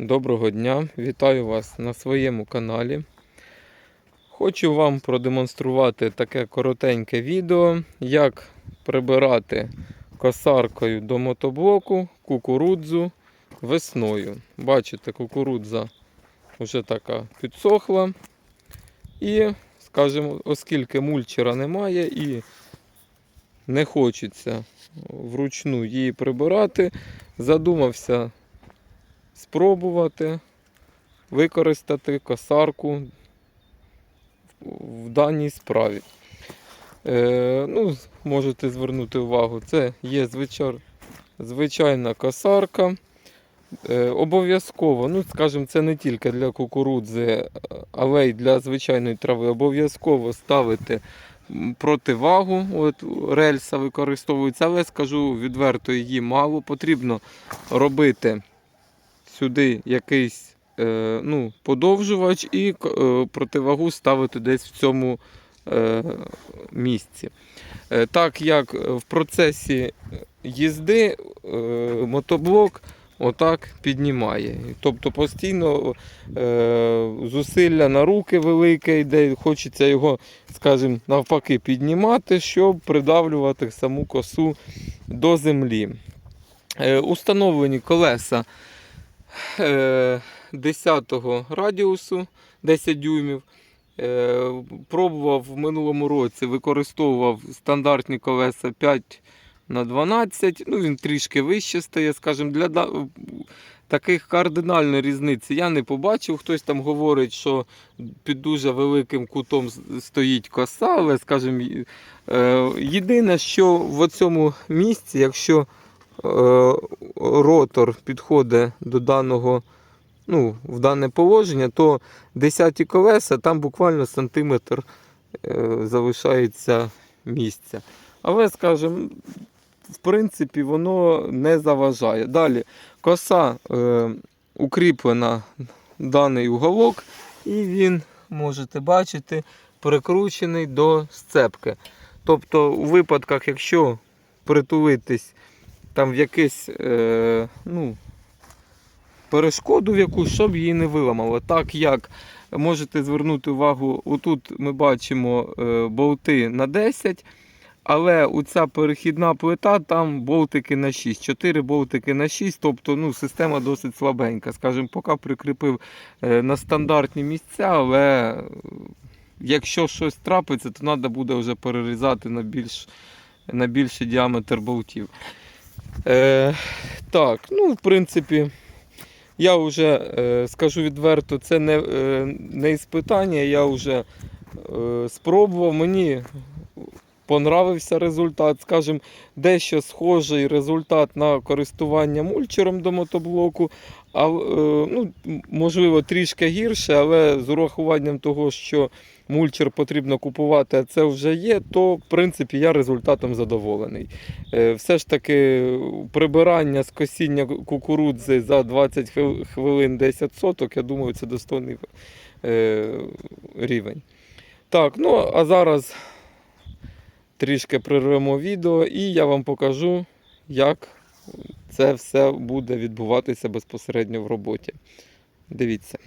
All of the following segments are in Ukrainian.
Доброго дня! Вітаю вас на своєму каналі. Хочу вам продемонструвати таке коротеньке відео, як прибирати косаркою до мотоблоку кукурудзу весною. Бачите, кукурудза вже така підсохла. І, скажімо, оскільки мульчера немає і не хочеться вручну її прибирати, задумався спробувати використати косарку в даній справі. Е, ну, Можете звернути увагу, це є звичай, звичайна косарка. Е, обов'язково, ну, скажімо, це не тільки для кукурудзи, але й для звичайної трави. Обов'язково ставити противагу. От рельса використовується, але скажу відверто, її мало. Потрібно робити сюди якийсь е, ну, подовжувач і е, противагу ставити десь в цьому е, місці. Е, так як в процесі їзди е, мотоблок отак піднімає. Тобто постійно е, зусилля на руки велике йде, хочеться його, скажімо, навпаки, піднімати, щоб придавлювати саму косу до землі. Е, установлені колеса 10 радіусу 10 дюймів. Е, Пробував в минулому році, використовував стандартні колеса 5 на 12. Ну, він трішки вище стає, скажімо, для таких кардинальної різниці я не побачив. Хтось там говорить, що під дуже великим кутом стоїть коса, але, скажімо, е, єдине, що в цьому місці, якщо е, ротор підходить до даного, ну, в дане положення, то 10 колеса там буквально сантиметр е, залишається місця. Але, скажімо, в принципі, воно не заважає. Далі коса е, укріплена даний уголок, і він, можете бачити, прикручений до сцепки. Тобто, у випадках, якщо притулитись там в якесь, е, ну, перешкоду в якусь, щоб її не виламало. Так як можете звернути увагу, отут ми бачимо е, болти на 10, але оця перехідна плита, там болтики на 6. 4 болтики на 6, тобто ну, система досить слабенька. Скажімо, поки прикріпив е, на стандартні місця, але якщо щось трапиться, то треба буде вже перерізати на більш на більший діаметр болтів. Е, так, ну, в принципі, я вже е, скажу відверто, це не, е, не іспитання, я вже е, спробував. Мені понравився результат. Скажімо, дещо схожий результат на користування мульчером до мотоблоку. А, е, ну, можливо, трішки гірше, але з урахуванням того, що мульчер потрібно купувати, а це вже є, то в принципі я результатом задоволений. Е, Все ж таки прибирання з косіння кукурудзи за 20 хвилин 10 соток, я думаю, це достойний е, рівень. Так, ну а зараз трішки прервемо відео і я вам покажу, як це все буде відбуватися безпосередньо в роботі. Дивіться.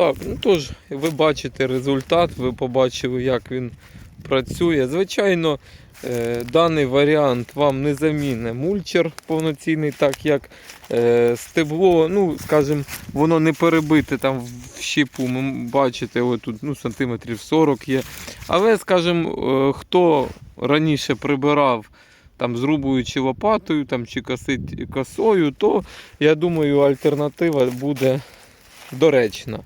Так, ну тож, ви бачите результат, ви побачили, як він працює. Звичайно, е, даний варіант вам не заміне мульчер повноцінний, так як е, стебло, ну, скажімо, воно не перебите там в щіпу. Ми бачите, ось тут ну, сантиметрів 40 є. Але, скажімо, е, хто раніше прибирав там, зрубуючи лопатою там, чи косить косою, то я думаю, альтернатива буде доречна.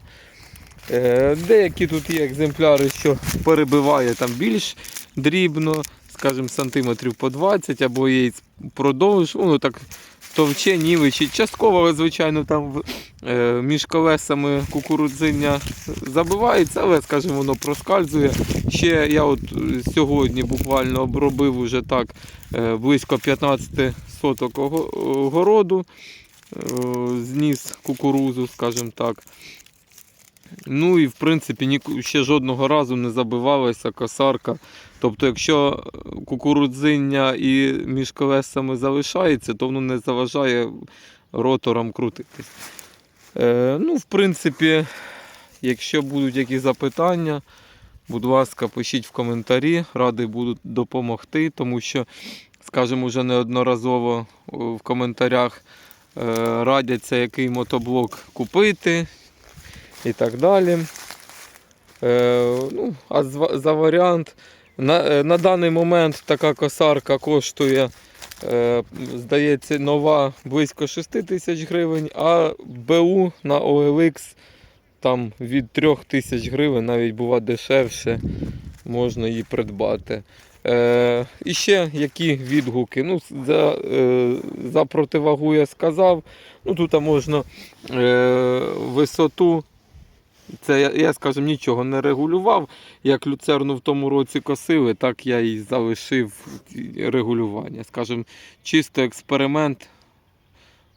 Е, Деякі тут є екземпляри, що перебиває там більш дрібно, скажімо, сантиметрів по 20, або є продовж, воно так товче, нівичить. Частково, звичайно, там е, між колесами кукурудзиння забивається, але, скажімо, воно проскальзує. Ще я от сьогодні буквально обробив уже так е, близько 15 соток ого- городу, е, зніс кукурузу, скажімо так. Ну і в принципі ні, ще жодного разу не забивалася косарка. Тобто, якщо кукурудзиння і між колесами залишається, то воно не заважає роторам крутитись. Е, ну, в принципі, якщо будуть якісь запитання, будь ласка, пишіть в коментарі, радий буду допомогти, тому що, скажімо, вже неодноразово в коментарях е, радяться, який мотоблок купити і так далі. Е, ну, а за варіант, на, е, на даний момент така косарка коштує, е, здається, нова близько 6 тисяч гривень, а БУ на OLX там від 3 тисяч гривень, навіть бува дешевше, можна її придбати. Е, і ще які відгуки. Ну, за, е, за противагу я сказав. Ну, тут можна е, висоту це я, я, скажімо, нічого не регулював. Як люцерну в тому році косили, так я і залишив регулювання. Скажімо, чисто експеримент.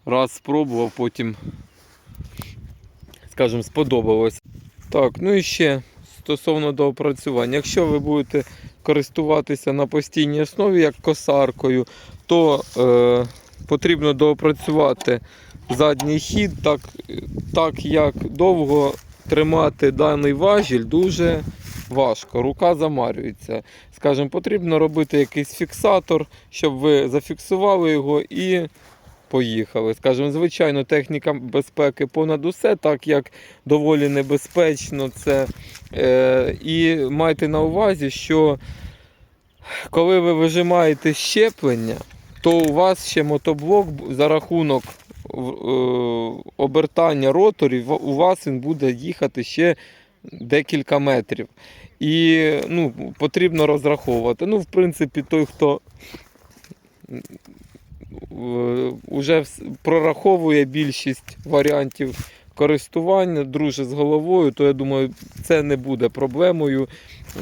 Раз спробував, потім, скажімо, сподобалось. Так, ну і ще стосовно доопрацювання. Якщо ви будете користуватися на постійній основі як косаркою, то е, потрібно доопрацювати задній хід, так, так як довго тримати даний важіль дуже важко. Рука замарюється. Скажімо, потрібно робити якийсь фіксатор, щоб ви зафіксували його і поїхали. Скажімо, звичайно, техніка безпеки понад усе, так як доволі небезпечно це. Е, і майте на увазі, що коли ви вижимаєте щеплення, то у вас ще мотоблок за рахунок обертання роторів, у вас він буде їхати ще декілька метрів. І ну, потрібно розраховувати. Ну, в принципі, той, хто вже прораховує більшість варіантів користування, друже з головою, то я думаю, це не буде проблемою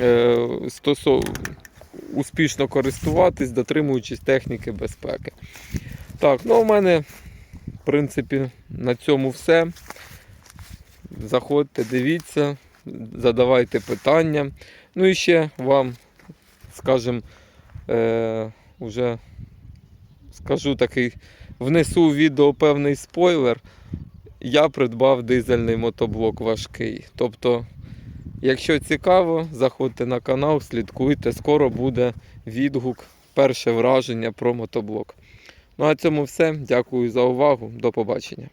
е, успішно користуватись, дотримуючись техніки безпеки. Так, ну у мене, в принципі, на цьому все. Заходьте, дивіться, задавайте питання. Ну і ще вам, скажімо, е, уже скажу такий, внесу в відео певний спойлер. Я придбав дизельний мотоблок важкий. Тобто, якщо цікаво, заходьте на канал, слідкуйте, скоро буде відгук, перше враження про мотоблок. Ну а цьому все. Дякую за увагу. До побачення.